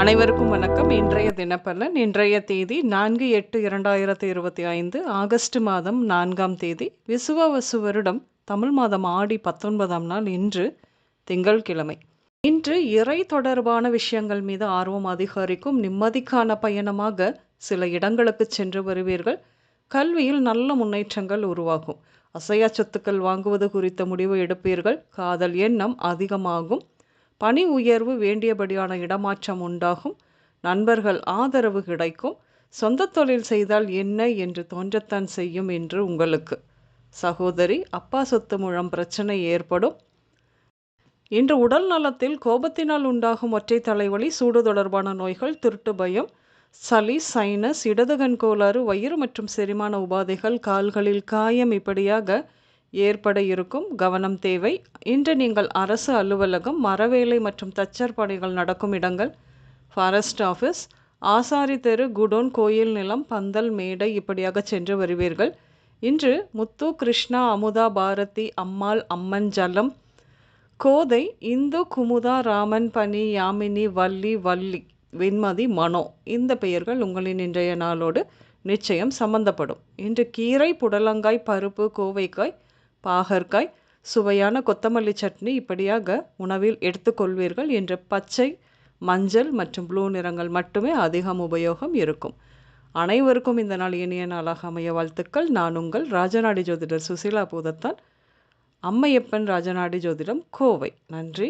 அனைவருக்கும் வணக்கம். இன்றைய தினப்பலன் இன்றைய தேதி நான்கு எட்டு இரண்டாயிரத்தி இருபத்தி ஐந்து ஆகஸ்ட் மாதம் நான்காம் தேதி விசுவவசு வருடம் தமிழ் மாதம் ஆடி பத்தொன்பதாம் நாள் இன்று திங்கள்கிழமை. இன்று இறை தொடர்பான விஷயங்கள் மீது ஆர்வம் அதிகரிக்கும் நிம்மதிக்கான பயணமாக சில இடங்களுக்கு சென்று வருவீர்கள். கல்வியில் நல்ல முன்னேற்றங்கள் உருவாகும். அசையா சொத்துக்கள் வாங்குவது குறித்த முடிவு எடுப்பீர்கள். காதல் எண்ணம் அதிகமாகும். பணி உயர்வு வேண்டியபடியான இடமாற்றம் உண்டாகும். நண்பர்கள் ஆதரவு கிடைக்கும். சொந்த தொழில் செய்தால் என்ன என்று தோன்றத்தான் செய்யும் என்று உங்களுக்கு. சகோதரி அப்பா சொத்து மூலம் பிரச்சனை ஏற்படும். இன்று உடல் நலத்தில் கோபத்தினால் உண்டாகும் ஒற்றை தலைவலி சூடு தொடர்பான நோய்கள் திருட்டு பயம் சளி சைனஸ் இடதுகண் கோளாறு வயிறு மற்றும் செரிமான உபாதைகள் கால்களில் காயம் இப்படியாக ஏற்பட இருக்கும். கவனம் தேவை. இன்று நீங்கள் அரசு அலுவலகம் மரவேலை மற்றும் தச்சர் பணிகள் நடக்கும் இடங்கள் ஃபாரஸ்ட் ஆஃபீஸ் ஆசாரி தெரு குடோன் கோயில் நிலம் பந்தல் மேடை இப்படியாக சென்று வருவீர்கள். இன்று முத்து கிருஷ்ணா அமுதா பாரதி அம்மாள் அம்மன் ஜலம் கோதை இந்து குமுதா ராமன் பனி யாமினி வள்ளி வள்ளி வெண்மதி மனோ இந்த பெயர்கள் உங்களின் இன்றைய நாளோடு நிச்சயம் சம்பந்தப்படும். இன்று கீரை புடலங்காய் பருப்பு கோவைக்காய் பாகற்காய் சுவையான கொத்தமல்லி சட்னி இப்படியாக உணவில் எடுத்துக்கொள்வீர்கள் என்று பச்சை மஞ்சள் மற்றும் ப்ளூ நிறங்கள் மட்டுமே அதிகம் உபயோகம் இருக்கும். அனைவருக்கும் இந்த நாள் இனிய நாளாக அமைய வாழ்த்துக்கள். நான் உங்கள் ராஜநாடி ஜோதிடர் சுசீலா பூதத்தான். அம்மையப்பன் ராஜநாடி ஜோதிடம் கோவை. நன்றி.